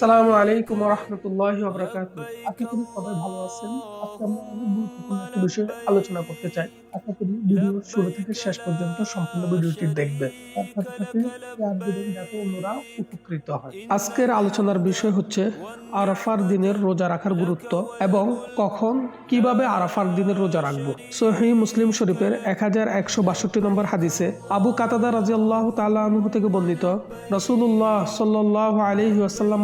সালামু আলাইকুম সবাই ভালো আছেন। আজকে আমরা গুরুত্বপূর্ণ একটা বিষয়ে আলোচনা করতে চাই। ভিডিও শুরু থেকে শেষ পর্যন্ত সম্পূর্ণ ভিডিওটি দেখবেন তার সাথে সাথে যাতে অন্যরা উপকৃত হয়। আজকের আলোচনার বিষয় হচ্ছে আরাফার দিনের রোজা রাখার গুরুত্ব এবং কখন কীভাবে আরাফার দিনের রোজা রাখব। সহি মুসলিম শরীফের এক হাজার একশো বাষট্টি নম্বর হাদিসে আবু কাতাদা রাজি আল্লাহ তালু থেকে বর্ণিত রসুল্লাহ সাল্লাহ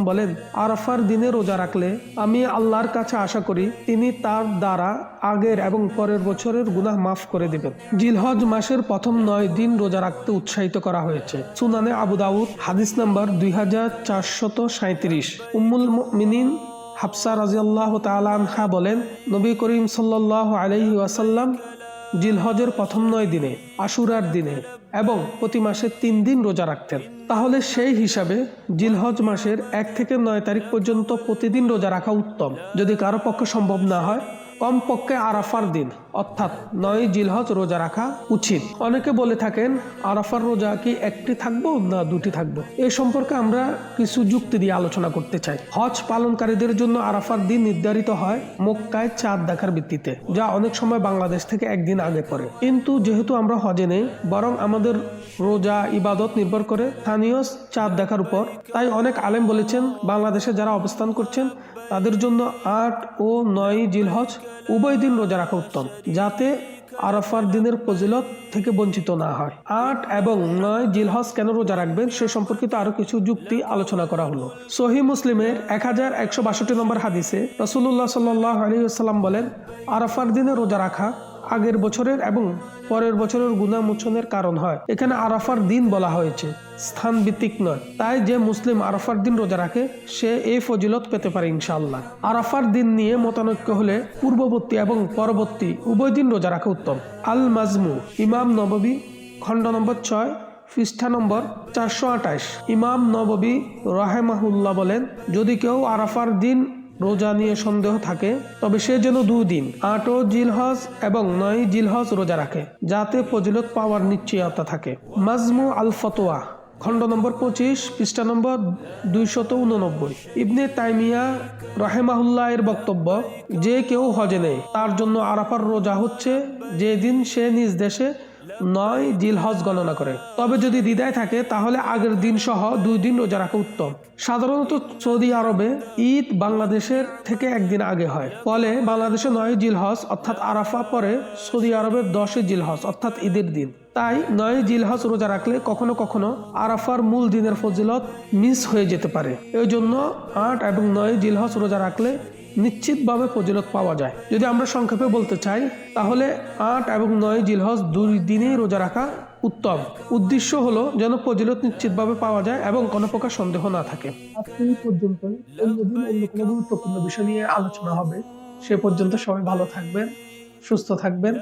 বলেন আরাফার দিনে রোজা রাখলে আমি আল্লাহর কাছে আশা করি তিনি তার দ্বারা আগের এবং পরের বছরের গুনাহ মাফ করে দিবেন। জিলহজ মাসের প্রথম নয় দিন রোজা রাখতে উৎসাহিত করা হয়েছে। সুনানে আবু দাউদ, হাদিস নাম্বার দুই হাজার চারশত সাঁত্রিশ উম্মুল মিনিন হাফসা রাজিয়াল্লাহ তালানহা বলেন, নবী করিম সাল্লাহ আলহি ওয়াসাল্লাম জিলহজের প্রথম নয় দিনে, আশুরার দিনে এবং প্রতি মাসে তিন দিন রোজা রাখতেন। তাহলে সেই হিসাবে জিলহজ মাসের এক থেকে নয় তারিখ পর্যন্ত প্রতিদিন রোজা রাখা উত্তম। যদি কারও পক্ষে সম্ভব না হয় কমপক্ষে আরাফার দিন, অর্থাৎ নয় জিলহজ রোজা রাখা উচিত। অনেকে বলে থাকেন, আরাফার রোজা কি একটি থাকব না দুটি থাকব? এ সম্পর্কে আমরা কিছু যুক্তি দিয়ে আলোচনা করতে চাই। হজ পালনকারীদের জন্য আরাফার দিন নির্ধারিত হয় মক্কায় চাঁদ দেখার ভিত্তিতে, যা অনেক সময় বাংলাদেশ থেকে একদিন আগে পড়ে। কিন্তু যেহেতু আমরা হজে নেই, বরং আমাদের রোজা ইবাদত নির্ভর করে স্থানীয় চাঁদ দেখার উপর, তাই অনেক আলেম বলেছেন, বাংলাদেশে যারা অবস্থান করছেন, তাদের জন্য আট ও নয় জিলহজ উভয় দিন রোজা রাখা উত্তম, যাতে আরাফার দিনের ফজিলত থেকে বঞ্চিত না হয়। আট এবং নয় জিলহজ কেন রোজা রাখবেন সে সম্পর্কিত আরও কিছু যুক্তি আলোচনা করা হলো। সহি মুসলিমের এক হাজার একশো বাষট্টি নম্বর হাদিসে রসুল্লাহ সাল্লাহ আলিয়াল্লাম বলেন, আরাফার দিনে রোজা রাখা আগের বছরের এবং পরের বছরের গুণা মোচনের কারণ হয়। এখানে আরাফার দিন বলা হয়েছে স্থান ভিত্তিক নয়। তাই যে মুসলিম আরাফার দিন রোজা রাখে, সে এই ফজিলত পেতে পারে ইনশাল্লাহ আরাফার দিন নিয়ে মতানৈক্য হলে পূর্ববর্তী এবং পরবর্তী উভয় দিন রোজা রাখা উত্তম। আল মাজমু ইমাম নববী, খণ্ড নম্বর ছয়, পৃষ্ঠা নম্বর চারশো আঠাশ। ইমাম নববী রাহেমাহুল্লাহ বলেন, যদি কেউ আরাফার দিন রোজা নিয়ে সন্দেহ থাকে, তবে সে যেন দুদিন আট জিলহজ এবং নয় জিলহজ রোজা রাখে, যাতে ফজিলত পাওয়ার নিশ্চয়তা থাকে। মাজমু আল ফতোয়া খণ্ড নম্বর পঁচিশ, পৃষ্ঠা নম্বর দুইশত উননব্বই। ইবনে তাইমিয়া রাহেমাহুল্লাহ এর বক্তব্য, যে কেউ হজে নেই, তার জন্য আরাফার রোজা হচ্ছে যেদিন সে নিজ দেশে নয় জিলহজ গণনা করে। তবে যদি দ্বিধায় থাকে, তাহলে আগের দিন সহ দুই দিন রোজা রাখা উত্তম। সাধারণত সৌদি আরবে ঈদ বাংলাদেশের থেকে একদিন আগে হয়। ফলে বাংলাদেশে নয় জিলহজ অর্থাৎ আরাফা পরে সৌদি আরবের দশে জিলহজ অর্থাৎ ঈদের দিন। তাই নয় জিলহজ রোজা রাখলে কখনো কখনো আরাফার মূল দিনের ফজিলত মিস হয়ে যেতে পারে। এই জন্য আট এবং নয় জিলহজ রোজা রাখলে নিশ্চিতভাবে ফজিলত পাওয়া যায়। যদি আমরা সংক্ষেপে বলতে চাই, তাহলে আট এবং নয় জিলহজ দুই দিনেই রোজা রাখা উত্তম। উদ্দেশ্য হলো যেন ফজিলত নিশ্চিতভাবে পাওয়া যায় এবং কোনো প্রকার সন্দেহ না থাকে। এই পর্যন্ত। গুরুত্বপূর্ণ বিষয় নিয়ে আলোচনা হবে। সে পর্যন্ত সবাই ভালো থাকবেন, সুস্থ থাকবেন।